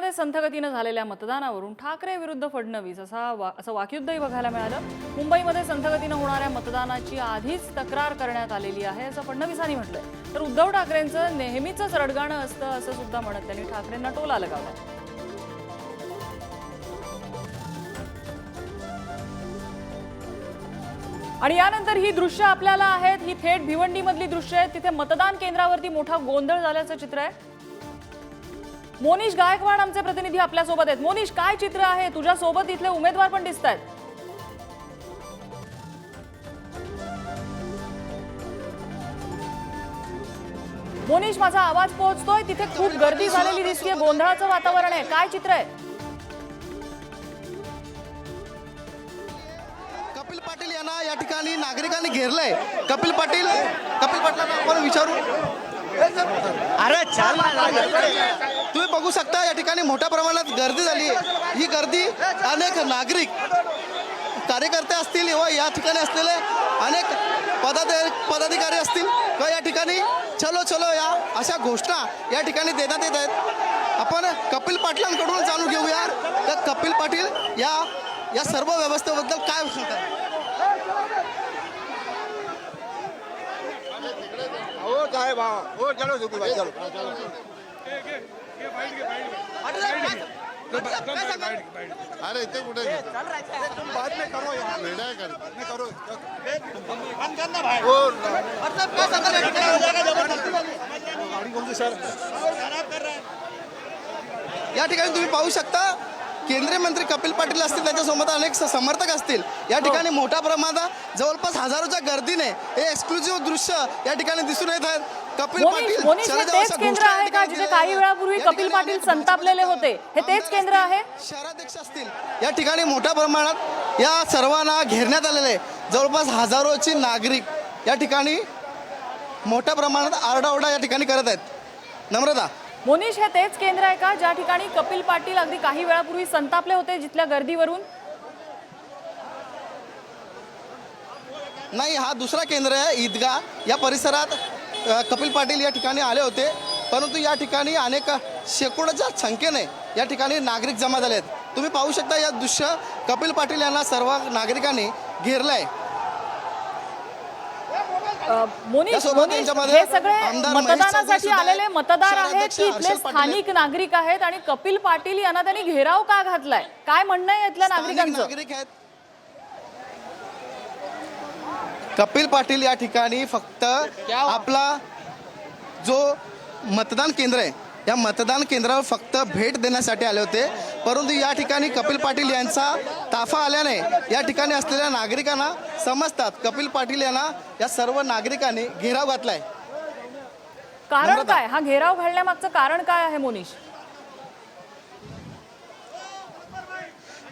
मुंबईमध्ये संथगतीनं झालेल्या मतदानावरून ठाकरे विरुद्ध फडणवीस असा वा असं वाक्युद्धही बघायला मिळालं. मुंबईमध्ये संथगतीनं होणाऱ्या मतदानाची आधीच तक्रार करण्यात आलेली आहे असं फडणवीसांनी म्हटलंय. तर उद्धव ठाकरेंचं नेहमीच रडगाणं असतं असं सुद्धा म्हणत त्यांनी ठाकरेंना टोला लगावला. आणि यानंतर ही दृश्य आपल्याला आहेत ही थेट भिवंडीमधली दृश्य आहेत. तिथे मतदान केंद्रावरती मोठा गोंधळ झाल्याचं चित्र आहे. मोनिश गायकवाड आमचे प्रतिनिधी आपल्यासोबत आहेत. मोनिश काय चित्र आहे? तुझ्या सोबत इथले उमेदवार पण दिसत आहेत मोनिश माझा आवाज पोहोचतोय. तिथे खूप गर्दी झालेली दिसतीये. गोंधळाचं वातावरण आहे. काय चित्र आहे? कपिल पाटील यांना या ठिकाणी नागरिकांनी घेरलंय. कपिल पाटील कपिल पाटलांना आपण विचारू? अरे चल तुम्ही बघू शकता या ठिकाणी मोठ्या प्रमाणात गर्दी झाली. ही गर्दी अनेक नागरिक कार्यकर्ते असतील किंवा या ठिकाणी असलेले अनेक पदाधि पदाधिकारी असतील किंवा या ठिकाणी चलो चलो या अशा घोषणा या ठिकाणी देण्यात येत आहेत. आपण कपिल पाटलांकडून जाणून घेऊया. तर कपिल पाटील या या सर्व व्यवस्थेबद्दल काय सांगतात हो साहेब हा. हो चलो सुखी भाई चलो. अरे इथे कुठे बाद में करो यार वेडा कर में करो बंद करना भाई हो गाड़ी कौन सी सर? या ठिकाणी तुम्ही पाहू शकता केंद्रीय मंत्री कपिल पाटील असतील त्याच्यासोबत अनेक समर्थक असतील. या ठिकाणी मोठ्या प्रमाणात जवळपास हजारोच्या गर्दीने हे एक्सक्लुझिव्ह दृश्य या ठिकाणी दिसून येत आहेत. कपिल पाटील हे तेच केंद्र आहे का जिथे काही. वेळापूर्वी कपिल पाटील संतापलेले होते? हे तेच केंद्र आहे? शहराध्यक्ष असतील. या ठिकाणी मोठ्या प्रमाणात या सर्वांना घेरण्यात आलेले. जवळपास हजारोची नागरिक या ठिकाणी मोठ्या प्रमाणात आरडाओरडा या ठिकाणी करत आहेत. नम्रता मोनिश हे तेच केंद्र आहे का? ज्या ठिकाणी कपिल पाटील अगदी काही वेळापूर्वी संतापले होते जिथल्या गर्दीवरून? नाही हा दुसरा केंद्र आहे ईदगाह या परिसरात कपिल पाटील या ठिकाणी आले होते. परंतु या ठिकाणी अनेक शेकडोच्या संख्येने या ठिकाणी नागरिक जमा झाले आहेत तुम्ही पाहू शकता या दृश्य कपिल पाटील यांना सर्व नागरिकांनी घेरलं आहे मोनिश मोनिश हे सगळे मतदानासाठी आलेले मतदार आहेत की इथले स्थानिक नागरिक आहेत आणि कपिल पाटील यांना त्यांनी घेराव का घातलाय? काय म्हणणं आहे इथल्या नागरिकांचं? कपिल पाटील या ठिकाणी फक्त आपला जो मतदान केंद्र आहे या मतदान केंद्रावर फक्त भेट देण्यासाठी आले होते. परंतु या ठिकाणी कपिल पाटील यांचा ताफा आल्याने या ठिकाणी असलेल्या नागरिकांना समजतात कपिल पाटील यांना या सर्व नागरिकांनी घेराव घातलाय. कारण नम्रता. काय? हा घेराव घालण्यामागचं कारण काय आहे मोनिश?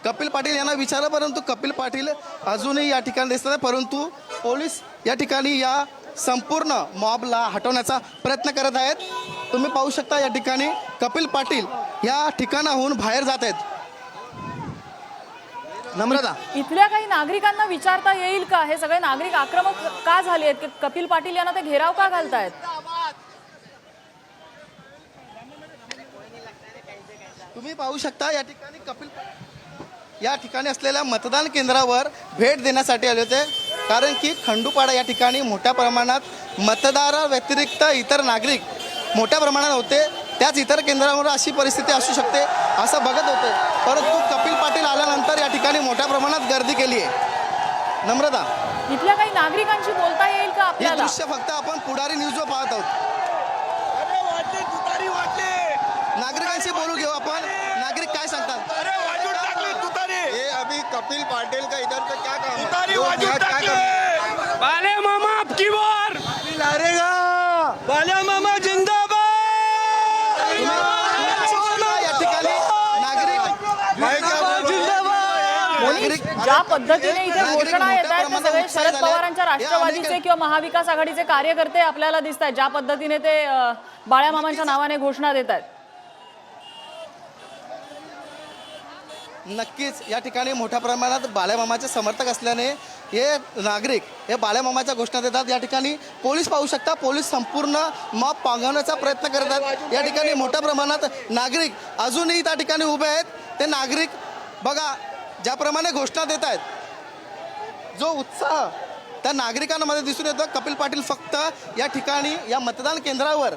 कपिल पाटील यांना विचारलं परंतु कपिल पाटील अजूनही या ठिकाणी दिसत नाही परंतु पोलीस या ठिकाणी या संपूर्ण मॉबला हटवण्याचा प्रयत्न करत आहेत. तुम्ही पाहू शकता या ठिकाणी कपिल पाटील या ठिकाणाहून बाहेर जात आहेत. नम्रता. इथल्या काही नागरिकांना विचारता येईल का? हे सगळे नागरिक आक्रमक का झाले आहेत? की कपिल पाटील यांना ते घेराव का घालतायत? तुम्ही पाहू शकता या ठिकाणी कपिल या ठिकाणी असलेल्या मतदान केंद्रावर भेट देण्यासाठी आले होते. कारण की खंडूपाडा या ठिकाणी मोठ्या प्रमाणात मतदारा व्यतिरिक्त इतर नागरिक मोठ्या प्रमाणात होते. त्याच इतर केंद्रावर अशी परिस्थिती असू शकते असं बघत होते. परंतु कपिल पाटील आल्यानंतर या ठिकाणी मोठ्या प्रमाणात गर्दी केली आहे. नम्रता. इथल्या काही नागरिकांशी बोलता येईल का हे आपल्याला? दृश्य फक्त आपण पुढारी न्यूजवर पाहत आहोत. अरे वाटले तुतारी वाटले. नागरिकांशी बोलू घेऊ आपण. नागरिक काय सांगतात? ये अभी कपिल पाटिल का इधर पे क्या काम है लोग यहाँ क्या बाले मामा आपकी बार। बाले मामा जिंदाबाद या ठिकाणी नागरिक मैं क्या बोलूं? मोनिश नागरिक ज्या पद्धतीने इथे घोषणा येत आहेत ते सगळे शरद. पवारांच्या राष्ट्रवादीचे किंवा महाविकास आघाडीचे कार्यकर्ते आपल्याला दिसत आहेत ज्या पद्धतीने ते अ, बाळ्यामामांच्या नावाने घोषणा देत आहेत. नक्कीच या ठिकाणी मोठ्या प्रमाणात बाळ्यामामाचे समर्थक असल्याने हे नागरिक हे बाळ्यामामाच्या घोषणा देतात. या ठिकाणी पोलीस पाहू शकता पोलीस संपूर्ण मॉब पांगवण्याचा प्रयत्न करतात. या ठिकाणी मोठ्या प्रमाणात नागरिक अजूनही त्या ठिकाणी उभे आहेत. ते नागरिक बघा ज्याप्रमाणे घोषणा देत आहेत जो उत्साह त्या नागरिकांमध्ये दिसून येतो. कपिल पाटील फक्त या ठिकाणी या मतदान केंद्रावर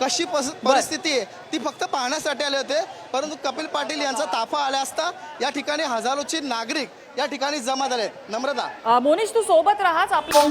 कशी परिस्थिती आहे ती फक्त पाहण्यासाठी आले होते. परंतु कपिल पाटील यांचा ताफा आला असता या ठिकाणी हजारोची नागरिक या ठिकाणी जमा झाले नम्रता. मोनिश तू सोबत राहाच आपल्या